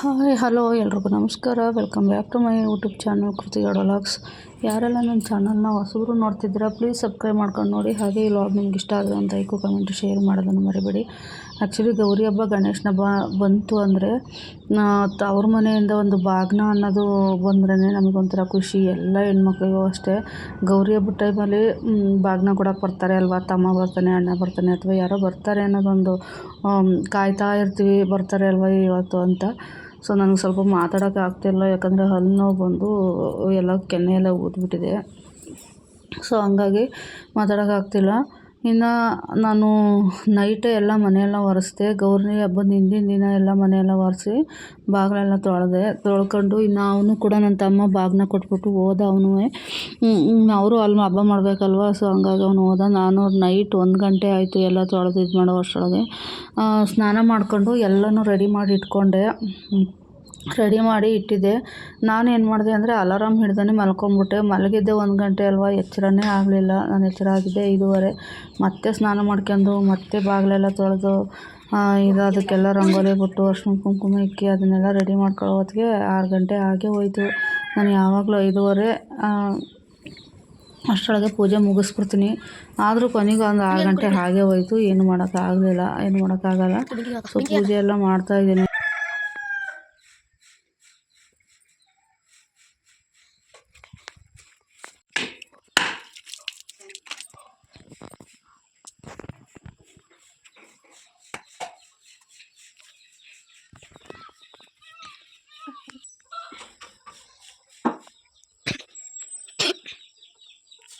Hi hello, ಎಲ್ರಿಗೂ ನಮಸ್ಕಾರ. Welcome back to my YouTube channel Kruthi dialogues ಯಾರೆಲ್ಲ ನನ್ನ ಚಾನಲ್ನ ಹೊಸಬ್ರು ನೋಡ್ತಿದ್ದೀರಾ ಪ್ಲೀಸ್ ಸಬ್ಸ್ಕ್ರೈಬ್ ಮಾಡ್ಕೊಂಡು ನೋಡಿ. ಹಾಗೆ ಈ ಲಾಗ್ ನಿಮ್ಗೆ ಇಷ್ಟ ಆಗಿದೆ ಅಂತ ಐಕು ಕಮೆಂಟ್ ಶೇರ್ ಮಾಡೋದನ್ನು ಮರಿಬೇಡಿ. ಆ್ಯಕ್ಚುಲಿ ಗೌರಿ ಹಬ್ಬ ಗಣೇಶನ ಹಬ್ಬ ಬಂತು ಅಂದರೆ ಅವ್ರ ಮನೆಯಿಂದ ಒಂದು ಬಾಗ್ನ ಅನ್ನೋದು ಬಂದ್ರೇ ನಮಗೊಂಥರ ಖುಷಿ. ಎಲ್ಲ ಹೆಣ್ಮಕ್ಳಿಗೂ ಅಷ್ಟೇ. ಗೌರಿ ಹಬ್ಬದ ಟೈಮಲ್ಲಿ ಬಾಗ್ನ ಕೊಡೋಕೆ ಬರ್ತಾರೆ ಅಲ್ವಾ? ತಮ್ಮ ಬರ್ತಾನೆ, ಅಣ್ಣ ಬರ್ತಾನೆ ಅಥವಾ ಯಾರೋ ಬರ್ತಾರೆ ಅನ್ನೋದೊಂದು ಕಾಯ್ತಾ ಇರ್ತೀವಿ, ಬರ್ತಾರೆ ಅಲ್ವಾ ಇವತ್ತು ಅಂತ. ಸೊ ನನಗೆ ಸ್ವಲ್ಪ ಮಾತಾಡೋಕೆ ಆಗ್ತಿಲ್ಲ ಯಾಕಂದರೆ ಹಲ್ಲು ನೋವು ಬಂದು ಎಲ್ಲ ಕೆನ್ನೆ ಎಲ್ಲ ಊದ್ಬಿಟ್ಟಿದೆ. ಸೊ ಹಂಗಾಗಿ ಮಾತಾಡೋಕ್ಕಾಗ್ತಿಲ್ಲ ಇನ್ನು ನಾನು ನೈಟೇ ಎಲ್ಲ ಮನೆಯೆಲ್ಲ ಒರೆಸ್ದೆ ಗೌರಿ ಹಬ್ಬದ ಹಿಂದಿನ ದಿನ ಎಲ್ಲ ಮನೆಯೆಲ್ಲ ಒರೆಸಿ, ಬಾಗಿಲೆಲ್ಲ ತೊಳೆದೆ, ತೊಳ್ಕೊಂಡು ಇನ್ನು ಅವನು ಕೂಡ ನನ್ನ ತಮ್ಮ ಬಾಗಿನ ಕೊಟ್ಬಿಟ್ಟು ಹೋದ ಅವನು ಅವರು ಅಲ್ಲಿ ಹಬ್ಬ ಮಾಡಬೇಕಲ್ವ ಸೊ ಹಂಗಾಗಿ ಅವನು ಹೋದ. ನಾನು ನೈಟ್ ಒಂದು ಗಂಟೆ ಆಯಿತು ಎಲ್ಲ ತೊಳೆದು ಇದು ಮಾಡೋ ಅಷ್ಟರೊಳಗೆ ಸ್ನಾನ ಮಾಡಿಕೊಂಡು ಎಲ್ಲನೂ ರೆಡಿ ಮಾಡಿ ಇಟ್ಕೊಂಡೆ. ರೆಡಿ ಮಾಡಿ ಇಟ್ಟಿದ್ದೆ. ನಾನು ಏನು ಮಾಡಿದೆ ಅಂದರೆ ಅಲಾರಾಮ್ ಹಿಡ್ದೇ ಮಲ್ಕೊಂಬಿಟ್ಟೆ. ಮಲಗಿದ್ದೆ ಒಂದು ಗಂಟೆ ಅಲ್ವಾ ಎಚ್ಚರನೇ ಆಗಲಿಲ್ಲ. ನಾನು ಎಚ್ಚರ ಆಗಿದ್ದೆ ಐದೂವರೆ. ಮತ್ತೆ ಸ್ನಾನ ಮಾಡ್ಕೊಂಡು ಮತ್ತೆ ಬಾಗಿಲೆಲ್ಲ ತೊಳೆದು ಇದು ಅದಕ್ಕೆಲ್ಲ ರಂಗೋಲಿ ಬಿಟ್ಟು ಅರ್ಶಿನ ಕುಂಕುಮ ಇಕ್ಕಿ ಅದನ್ನೆಲ್ಲ ರೆಡಿ ಮಾಡ್ಕೊಳ್ಳೋ ಹೊತ್ತಿಗೆ ಆರು ಗಂಟೆ ಆಗೇ ಹೋಯಿತು. ನಾನು ಯಾವಾಗಲೂ ಐದೂವರೆ ಅಷ್ಟರೊಳಗೆ ಪೂಜೆ ಮುಗಿಸ್ಬಿಡ್ತೀನಿ. ಆದರೂ ಕೊನೆಗೆ ಒಂದು ಆರು ಗಂಟೆ ಹಾಗೆ ಹೋಯಿತು. ಏನು ಮಾಡೋಕ್ಕಾಗಲಿಲ್ಲ ಏನು ಮಾಡೋಕ್ಕಾಗಲ್ಲ ಸೊ ಪೂಜೆ ಎಲ್ಲ ಮಾಡ್ತಾಯಿದ್ದೀನಿ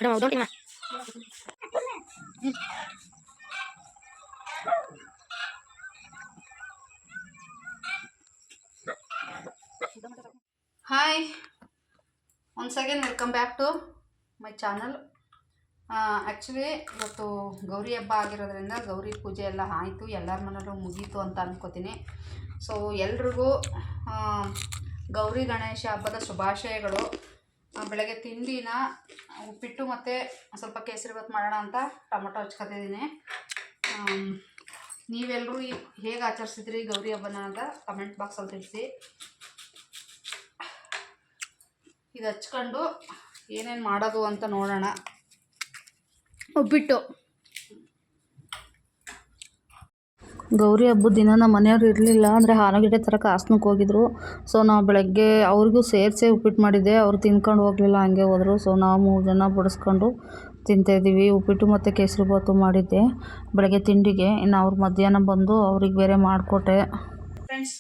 Hi, hi once again welcome back to my channel actually ಇವತ್ತು ಗೌರಿ ಹಬ್ಬ ಆಗಿರೋದ್ರಿಂದ ಗೌರಿ ಪೂಜೆ ಎಲ್ಲ ಆಯಿತು ಎಲ್ಲರ ಮನೆಯಲ್ಲೂ ಮುಗೀತು ಅಂತ ಅಂದ್ಕೋತೀನಿ ಸೊ ಎಲ್ರಿಗೂ ಗೌರಿ ಗಣೇಶ ಹಬ್ಬದ ಶುಭಾಶಯಗಳು. ಬೆಳಗ್ಗೆ ತಿಂಡಿನ ಉಪ್ಪಿಟ್ಟು ಮತ್ತು ಸ್ವಲ್ಪ ಕೇಸರಿ ಭಾತ್ ಮಾಡೋಣ ಅಂತ ಟೊಮೊಟೊ ಹಚ್ಕೊತಿದ್ದೀನಿ ನೀವೆಲ್ಲರೂ ಹೇಗೆ ಆಚರಿಸಿದ್ರಿ ಗೌರಿ ಹಬ್ಬನ ಅಂತ ಕಮೆಂಟ್ ಬಾಕ್ಸಲ್ಲಿ ತಿಳಿಸಿ. ಇದು ಹಚ್ಕೊಂಡು ಏನೇನು ಮಾಡೋದು ಅಂತ ನೋಡೋಣ. ಉಪ್ಪಿಟ್ಟು. ಗೌರಿ ಹಬ್ಬದ ದಿನ ನಮ್ಮ ಮನೆಯವ್ರು ಇರಲಿಲ್ಲ ಅಂದರೆ ಆಲೂಗಡ್ಡೆ ಥರ ಕಾಸ್ನಕ್ಕೆ ಹೋಗಿದ್ರು. ಸೊ ನಾವು ಬೆಳಗ್ಗೆ ಅವ್ರಿಗೂ ಸೇರಿಸಿ ಉಪ್ಪಿಟ್ಟು ಮಾಡಿದ್ದೆ. ಅವ್ರು ತಿನ್ಕೊಂಡು ಹೋಗಲಿಲ್ಲ, ಹಂಗೆ ಹೋದರು. ಸೊ ನಾವು ಮೂರು ಜನ ಬಡಿಸ್ಕೊಂಡು ತಿಂತಾಯಿದ್ದೀವಿ ಉಪ್ಪಿಟ್ಟು ಮತ್ತು ಕೇಸರಿ ಬಾತು ಮಾಡಿದ್ದೆ ಬೆಳಗ್ಗೆ ತಿಂಡಿಗೆ. ಇನ್ನು ಅವ್ರು ಮಧ್ಯಾಹ್ನ ಬಂದು ಅವ್ರಿಗೆ ಬೇರೆ ಮಾಡಿಕೊಟ್ಟೆ. ಫ್ರೆಂಡ್ಸ್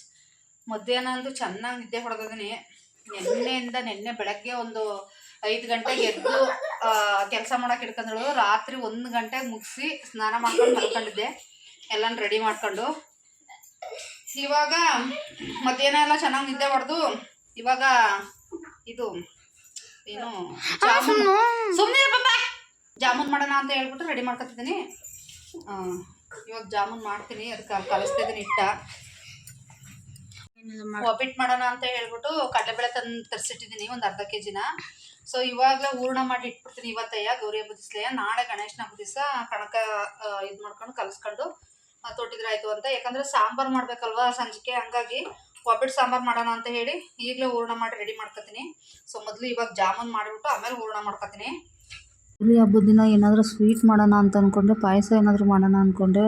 ಮಧ್ಯಾಹ್ನ ಅಂದು ಚೆನ್ನಾಗಿ ನಿದ್ದೆ ಹೊಡೆದಿದ್ದೀನಿ ನಿನ್ನೆಯಿಂದ ನಿನ್ನೆ ಬೆಳಗ್ಗೆ ಒಂದು ಐದು ಗಂಟೆಗೆ ಎದ್ದು ಕೆಲಸ ಮಾಡಕ್ಕೆ ಇಟ್ಕೊಂಡ್ರು ರಾತ್ರಿ ಒಂದು ಗಂಟೆಗೆ ಮುಗಿಸಿ ಸ್ನಾನ ಮಾಡ್ಕೊಂಡು ಮಲ್ಕೊಂಡಿದ್ದೆ. ಎಲ್ಲನೂ ರೆಡಿ ಮಾಡ್ಕೊಂಡು. ಇವಾಗ ಮಧ್ಯಾಹ್ನ ಎಲ್ಲ ಚೆನ್ನಾಗಿ ನಿದ್ದೆ ಹೊಡೆದು ಇವಾಗ ಇದು ಏನು ಜಾಮೂನ್. ಸುಮ್ಮನೆ ಜಾಮೂನ್ ಮಾಡೋಣ ಅಂತ ಹೇಳ್ಬಿಟ್ಟು ರೆಡಿ ಮಾಡ್ಕೊತಿದ್ದೀನಿ. ಇವಾಗ ಜಾಮೂನ್ ಮಾಡ್ತೀನಿ. ಅದಕ್ಕೆ ಕಲಿಸ್ತಾ ಇದ್ದೀನಿ ಇಟ್ಟ ಒಬ್ಬಿಟ್ಟು ಮಾಡೋಣ ಅಂತ ಹೇಳ್ಬಿಟ್ಟು ಕಡಲೆಬೇಳೆ ತಂದು ತರಿಸಿಟ್ಟಿದ್ದೀನಿ ಒಂದು ಅರ್ಧ ಕೆ ಜಿನ ಸೊ ಇವಾಗಲೇ ಹೂರ್ಣ ಮಾಡಿ ಇಟ್ಬಿಡ್ತೀನಿ ಇವತ್ತಯ್ಯ ಗೌರಿ ಹಬ್ಬದ ನಾಳೆ ಗಣೇಶನ ಹಬ್ಬದ ದಿವಸ ಕಣಕ ಇದು ಮಾಡ್ಕೊಂಡು ಕಲಿಸ್ಕೊಂಡು ತೊಟ್ಟಿದ್ರೆ ಆಯಿತು ಅಂತ. ಯಾಕಂದರೆ ಸಾಂಬಾರು ಮಾಡಬೇಕಲ್ವಾ ಸಂಜೆಗೆ ಹಂಗಾಗಿ ಒಬ್ಬಿಟ್ಟು ಸಾಂಬಾರು ಮಾಡೋಣ ಅಂತ ಹೇಳಿ ಈಗಲೇ ಹೂರ್ಣ ಮಾಡಿ ರೆಡಿ ಮಾಡ್ಕೊತೀನಿ ಸೊ ಮೊದಲು ಇವಾಗ ಜಾಮೂನ್ ಮಾಡಿಬಿಟ್ಟು ಆಮೇಲೆ ಹೂರ್ಣ ಮಾಡ್ಕೊತೀನಿ ಹುಳಿ ಹಬ್ಬದ ದಿನ ಏನಾದರೂ ಸ್ವೀಟ್ ಮಾಡೋಣ ಅಂತ ಅಂದ್ಕೊಂಡೆ ಪಾಯಸ ಏನಾದರೂ ಮಾಡೋಣ ಅಂದ್ಕೊಂಡೆ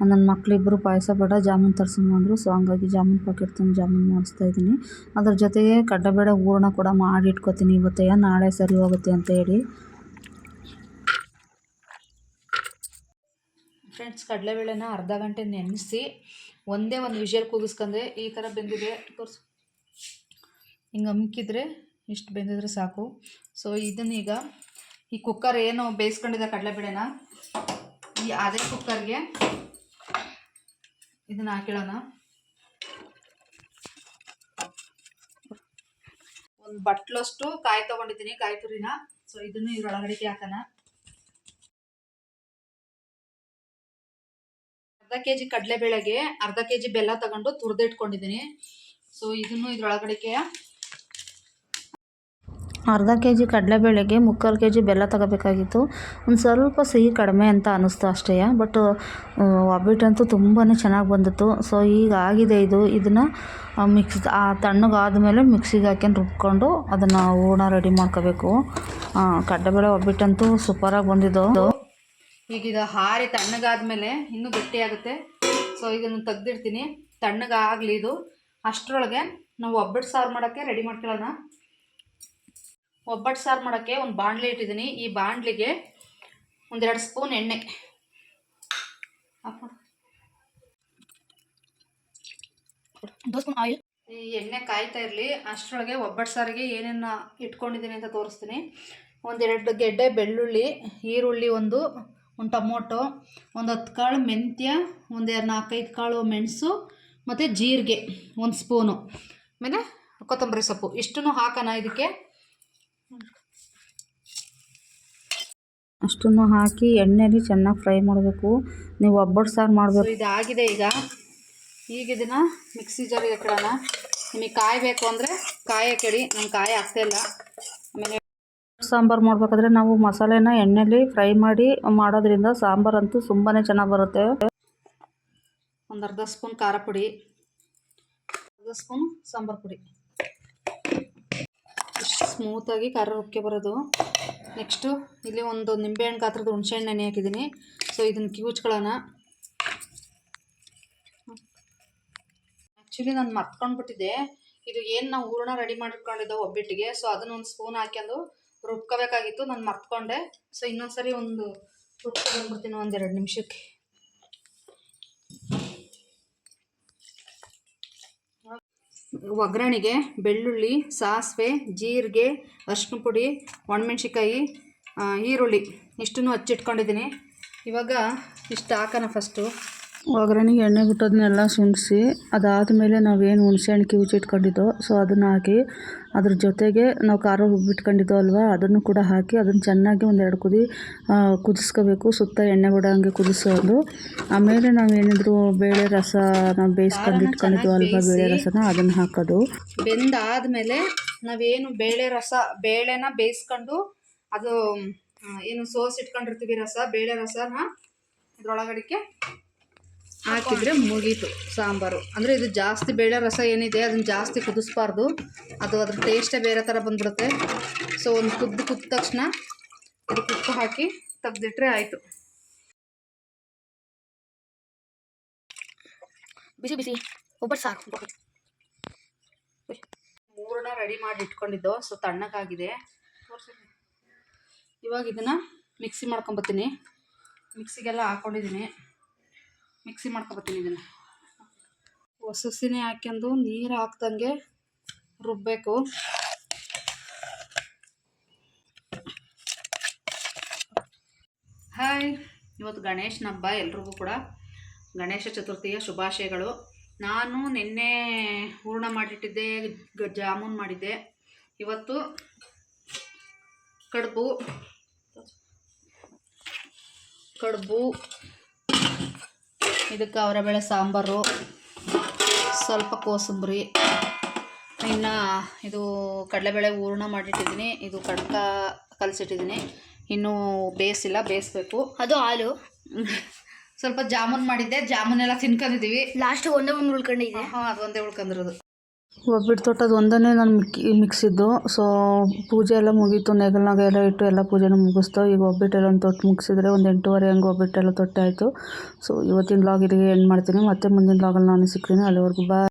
ನನ್ನ ಮಕ್ಕಳಿಬ್ಬರು ಪಾಯಸ ಬೇಡ, ಜಾಮೂನ್ ತರ್ಸೋಣ ಅಂದರು. ಸೊ ಹಂಗಾಗಿ ಜಾಮೂನ್ ಪ್ಯಾಕೆಟ್ ತಂದು ಜಾಮೂನ್ ಮಾಡಿಸ್ತಾ ಇದ್ದೀನಿ. ಅದ್ರ ಜೊತೆಗೆ ಕಡ್ಡಬೇಡ ಹೂರ್ಣ ಕೂಡ ಮಾಡಿ ಇವತ್ತೇ ನಾಳೆ ಸರಿ ಹೋಗುತ್ತೆ ಅಂತ ಹೇಳಿ. ಫ್ರೆಂಡ್ಸ್ ಕಡಲೆಬೇಳೆನ ಅರ್ಧ ಗಂಟೆ ನೆನೆಸಿ ಒಂದೇ ಒಂದು ವಿಷಲ್ ಕೂಗಿಸ್ಕೊಂಡ್ರೆ ಈ ಥರ ಬೆಂದಿದೆ ತೋರಿಸು. ಹಿಂಗೆ ಅಮ್ಕಿದ್ರೆ ಇಷ್ಟು ಬೆಂದಿದ್ರೆ ಸಾಕು. ಸೊ ಇದನ್ನೀಗ ಈ ಕುಕ್ಕರ್ ಏನು ಬೇಯಿಸ್ಕೊಂಡಿದೆ ಕಡಲೆಬೇಳೆನ ಈ ಅದೇ ಕುಕ್ಕರ್ಗೆ ಇದನ್ನ ಹಾಕಿಡೋಣ. ಒಂದು ಬಟ್ಲಷ್ಟು ಕಾಯಿ ತೊಗೊಂಡಿದ್ದೀನಿ, ಕಾಯಿ ತುರಿನ. ಸೊ ಇದನ್ನು ಇದ್ರೊಳಗಡೆಗೆ ಹಾಕೋಣ. ಅರ್ಧ ಕೆ ಜಿ ಕಡಲೆಬೇಳೆಗೆ ಅರ್ಧ ಕೆ ಜಿ ಬೆಲ್ಲ ತಗೊಂಡು ತುರಿದಿಟ್ಕೊಂಡಿದ್ದೀನಿ. ಸೊ ಇದನ್ನು ಇದ್ರೊಳಗಡೆಗೆ ಅರ್ಧ ಕೆ ಜಿ ಕಡಲೆಬೇಳೆಗೆ ಮುಕ್ಕಾಲು ಕೆ ಜಿ ಬೆಲ್ಲ ತಗೋಬೇಕಾಗಿತ್ತು. ಒಂದು ಸ್ವಲ್ಪ ಸಿಹಿ ಕಡಿಮೆ ಅಂತ ಅನ್ನಿಸ್ತು ಅಷ್ಟೇ ಬಟ್ ಒಬ್ಬಟ್ಟಂತೂ ತುಂಬಾ ಚೆನ್ನಾಗಿ ಬಂದಿತ್ತು. ಸೊ ಈಗ ಆಗಿದೆ ಇದು. ಇದನ್ನು ಮಿಕ್ಸ್ ಆ ತಣ್ಣಗಾದ್ಮೇಲೆ ಮಿಕ್ಸಿಗೆ ಹಾಕ್ಯಂಡು ರುಬ್ಕೊಂಡು ಅದನ್ನು ಹೂರ್ಣ ರೆಡಿ ಮಾಡ್ಕೋಬೇಕು. ಕಡಲೆಬೇಳೆ ಒಬ್ಬಟ್ಟಂತೂ ಸೂಪರಾಗಿ ಬಂದಿದ್ದು. ಈಗ ಇದು ಹಾರಿ ತಣ್ಣಗಾದ್ಮೇಲೆ ಇನ್ನೂ ಗಟ್ಟಿಯಾಗುತ್ತೆ. ಸೊ ಈಗನ್ನು ತೆಗ್ದಿರ್ತೀನಿ ತಣ್ಣಗಾಗಲಿ ಇದು. ಅಷ್ಟರೊಳಗೆ ನಾವು ಒಬ್ಬಟ್ಟು ಸಾರು ಮಾಡೋಕ್ಕೆ ರೆಡಿ ಮಾಡ್ಕೊಳ್ಳೋಣ. ಒಬ್ಬಟ್ಟು ಸಾರು ಮಾಡೋಕ್ಕೆ ಒಂದು ಬಾಣಲಿ ಇಟ್ಟಿದ್ದೀನಿ. ಈ ಬಾಣಲಿಗೆ ಒಂದೆರಡು ಸ್ಪೂನ್ ಎಣ್ಣೆ. ಆಯಿಲ್. ಈ ಎಣ್ಣೆ ಕಾಯ್ತಾ ಇರಲಿ. ಅಷ್ಟರೊಳಗೆ ಒಬ್ಬಟ್ಟು ಸಾರಿಗೆ ಏನೇನು ಇಟ್ಕೊಂಡಿದ್ದೀನಿ ಅಂತ ತೋರಿಸ್ತೀನಿ. ಒಂದೆರಡು ಗೆಡ್ಡೆ ಬೆಳ್ಳುಳ್ಳಿ ಈರುಳ್ಳಿ ಒಂದು ಒಂದು ಟೊಮೊಟೊ ಒಂದು ಹತ್ತು ಕಾಳು ಮೆಂತ್ಯ ಒಂದೆರಡು ನಾಲ್ಕೈದು ಕಾಳು ಮೆಣಸು ಮತ್ತು ಜೀರಿಗೆ ಒಂದು ಸ್ಪೂನು. ಆಮೇಲೆ ಕೊತ್ತಂಬರಿ ಸೊಪ್ಪು. ಇಷ್ಟನ್ನು ಹಾಕೋಣ ಇದಕ್ಕೆ. ಅಷ್ಟನ್ನು ಹಾಕಿ ಎಣ್ಣೆಯಲ್ಲಿ ಚೆನ್ನಾಗಿ ಫ್ರೈ ಮಾಡಬೇಕು. ನೀವು ಒಬ್ಬಟ್ಟು ಸಾರು ಮಾಡಬೇಕು. ಇದಾಗಿದೆ ಈಗ. ಈಗ ಇದನ್ನು ಮಿಕ್ಸಿ ಜಾರಿಗೆ ಹಾಕೊಳ್ಳೋಣ ನಿಮಗೆ ಕಾಯಿ ಬೇಕು ಅಂದರೆ ಕಾಯಿ ಕೆಡಿ ನಂಗೆ ಕಾಯಿ ಆಗ್ತಾಯಿಲ್ಲ ಸಾಂಬಾರು ಮಾಡಬೇಕಾದ್ರೆ ನಾವು ಮಸಾಲೆನ ಎಣ್ಣೆಲಿ ಫ್ರೈ ಮಾಡಿ ಮಾಡೋದ್ರಿಂದ ಸಾಂಬಾರಂತೂ ತುಂಬಾ ಚೆನ್ನಾಗಿ ಬರುತ್ತೆ. ಒಂದು ಅರ್ಧ ಸ್ಪೂನ್ ಖಾರ ಪುಡಿ, ಅರ್ಧ ಸ್ಪೂನ್ ಸಾಂಬಾರು ಪುಡಿ. ಸ್ಮೂತಾಗಿ ಖಾರ ರುಬ್ಬಕ್ಕೆ ಬರೋದು. ನೆಕ್ಸ್ಟು ಇಲ್ಲಿ ಒಂದು ನಿಂಬೆಹಣ್ಣು ಗಾತ್ರದ ಹುಣಸೆಹಣ್ಣು ನೆನೆ ಹಾಕಿದ್ದೀನಿ. ಸೊ ಇದನ್ನು ಕಿವುಚ್ಕೊಳ್ಳೋಣ ಆ್ಯಕ್ಚುಲಿ ನಾನು ಮರ್ತ್ಕೊಂಡ್ಬಿಟ್ಟಿದ್ದೆ. ಇದು ಏನು ನಾವು ಹೂರಣ ರೆಡಿ ಮಾಡಿಟ್ಕೊಂಡಿದ್ದೋ ಒಬ್ಬಿಟ್ಟಿಗೆ. ಸೊ ಅದನ್ನ ಒಂದು ಸ್ಪೂನ್ ಹಾಕ್ಯಂಡು ರುಬ್ಕೋಬೇಕಾಗಿತ್ತು, ನಾನು ಮರ್ತ್ಕೊಂಡೆ. ಸೊ ಇನ್ನೊಂದ್ಸರಿ ಒಂದು ರುಬ್ಕೊಂಡ್ಬಿಡ್ತೀನಿ ಒಂದೆರಡು ನಿಮಿಷಕ್ಕೆ. ಒಗ್ಗರಣೆಗೆ ಬೆಳ್ಳುಳ್ಳಿ, ಸಾಸಿವೆ, ಜೀರಿಗೆ ಅರಿಶಿನ ಪುಡಿ ಒಣಮೆಣ್ಸಿಕಾಯಿ ಈರುಳ್ಳಿ ಇಷ್ಟನ್ನು ಹಚ್ಚಿಟ್ಕೊಂಡಿದ್ದೀನಿ. ಇವಾಗ ಇಷ್ಟು ಹಾಕೋಣ ಫಸ್ಟು ಒಗ್ಗರಣೆಗೆ ಎಣ್ಣೆ ಬಿಟ್ಟೋದನ್ನೆಲ್ಲ ಸುಣಿಸಿ ಅದಾದಮೇಲೆ ನಾವೇನು ಹುಣಸೆಹಣ್ಣು ಕಿವುಚಿಟ್ಕೊಂಡಿದ್ದೋ ಸೊ ಅದನ್ನು ಹಾಕಿ ಅದ್ರ ಜೊತೆಗೆ ನಾವು ಖಾರ ರುಬ್ಬಿಟ್ಕೊಂಡಿದ್ದೋ ಅಲ್ವಾ ಅದನ್ನು ಕೂಡ ಹಾಕಿ ಅದನ್ನು ಚೆನ್ನಾಗಿ ಒಂದೆರಡು ಕುದಿ ಕುದಿಸ್ಕೋಬೇಕು ಸುತ್ತ ಎಣ್ಣೆ ಬಿಡೋಂಗೆ ಕುದಿಸೋದು. ಆಮೇಲೆ ನಾವು ನಾವೇನಿದ್ರು ಬೇಳೆ ರಸ ನಾವು ಬೇಯಿಸ್ಕೊಂಡು ಇಟ್ಕೊಂಡಿದ್ದೋ ಅಲ್ವಾ ಬೇಳೆ ರಸನ ಅದನ್ನು ಹಾಕೋದು. ಬೆಂದಾದ್ಮೇಲೆ ನಾವೇನು ಬೇಳೆ ರಸ ಬೇಳೆನ ಬೇಯಿಸ್ಕೊಂಡು ಅದು ಏನು ಸೋಸ್ ಇಟ್ಕೊಂಡಿರ್ತೀವಿ ರಸ ಬೇಳೆ ರಸನ ಇದ್ರೊಳಗಡಿಕೆ ಹಾಕಿದ್ರೆ ಮುಗೀತು ಸಾಂಬಾರು. ಅಂದರೆ ಇದು ಜಾಸ್ತಿ ಬೇಳೆ ರಸ ಏನಿದೆ ಅದನ್ನು ಜಾಸ್ತಿ ಕುದಿಸ್ಬಾರ್ದು. ಅದು ಅದ್ರ ಟೇಸ್ಟೇ ಬೇರೆ ಥರ ಬಂದ್ಬಿಡುತ್ತೆ. ಸೊ ಒಂದು ಕುದ್ದು ಕುದ್ದ ತಕ್ಷಣ ಇದು ಕುಪ್ಪು ಹಾಕಿ ತೆಗ್ದಿಟ್ರೆ ಆಯಿತು. ಬಿಸಿ ಬಿಸಿ. ಒಬ್ಬರು ಸಾಕು ಮೂರನ್ನ ರೆಡಿ ಮಾಡಿ ಇಟ್ಕೊಂಡಿದ್ದು. ಸೊ ತಣ್ಣಗಾಗಿದೆ. ಇವಾಗ ಇದನ್ನು ಮಿಕ್ಸಿ ಮಾಡ್ಕೊಂಬತ್ತೀನಿ ಮಿಕ್ಸಿಗೆಲ್ಲ ಹಾಕ್ಕೊಂಡಿದ್ದೀನಿ ಮಿಕ್ಸಿ ಮಾಡ್ಕೊಬತ್ತೀನಿ ಇದನ್ನು. ಹೊಸಸಿನೇ ಹಾಕ್ಯಂಡು ನೀರು ಹಾಕ್ದಂಗೆ ರುಬ್ಬಬೇಕು ಹಾಯ್ ಇವತ್ತು ಗಣೇಶನ ಹಬ್ಬ ಎಲ್ರಿಗೂ ಕೂಡ. ಗಣೇಶ ಚತುರ್ಥಿಯ ಶುಭಾಶಯಗಳು. ನಾನು ನಿನ್ನೆ ಹೂರ್ಣ ಮಾಡಿಟ್ಟಿದ್ದೆ ಜಾಮೂನ್ ಮಾಡಿದ್ದೆ. ಇವತ್ತು ಕಡುಬು ಕಡುಬು ಇದಕ್ಕೆ ಅವರೆಬೇಳೆ ಸಾಂಬಾರು ಸ್ವಲ್ಪ ಕೋಸಂಬರಿ ಇನ್ನು ಇದು ಕಡಲೆಬೇಳೆ ಹೂರ್ಣ ಮಾಡಿಟ್ಟಿದ್ದೀನಿ. ಇದು ಕಣಕ ಕಲಸಿಟ್ಟಿದ್ದೀನಿ. ಇನ್ನೂ ಬೇಯಿಸಿಲ್ಲ ಬೇಯಿಸ್ಬೇಕು. ಅದು ಹಾಲು. ಸ್ವಲ್ಪ ಜಾಮೂನ್ ಮಾಡಿದ್ದೆ ಜಾಮೂನ್ ಎಲ್ಲ ತಿನ್ಕೊಂಡಿದ್ದೀವಿ. ಲಾಸ್ಟ್ ಒಂದೇ ಒಂದು ಉಳ್ಕೊಂಡಿದ್ದೆ ಹಾಂ ಅದು ಒಂದೇ ಉಳ್ಕೊಂಡಿರೋದು. ಒಬ್ಬಿಟ್ಟು ತೋಟದ ಒಂದನೇ ನಾನು ಮಿಕ್ಕಿ ಮಿಕ್ಸಿದ್ದು. ಸೊ ಪೂಜೆ ಎಲ್ಲ ಮುಗೀತು. ನೆಗಲ್ನಾಗ ಎಲ್ಲ ಇಟ್ಟು ಎಲ್ಲ ಪೂಜೆನ ಮುಗಿಸ್ತು. ಈಗ ಒಬ್ಬಿಟ್ಟೆಲ್ಲ ಒಂದು ತೊಟ್ಟು ಮುಗಿಸಿದ್ರೆ ಒಂದು ಎಂಟೂವರೆ ಹಂಗೆ ಒಬ್ಬಿಟ್ಟೆಲ್ಲ ತೊಟ್ಟೆ ಆಯಿತು ಸೊ ಇವತ್ತಿನ ಲಾಗ್ ಇಲ್ಲಿಗೆ ಎಂಡ್ ಮಾಡ್ತೀನಿ. ಮತ್ತೆ ಮುಂದಿನ ಲಾಗಲ್ಲಿ ನಾನು ಸಿಗ್ತೀನಿ. ಅಲ್ಲಿವರೆಗೂ ಬಾಯ್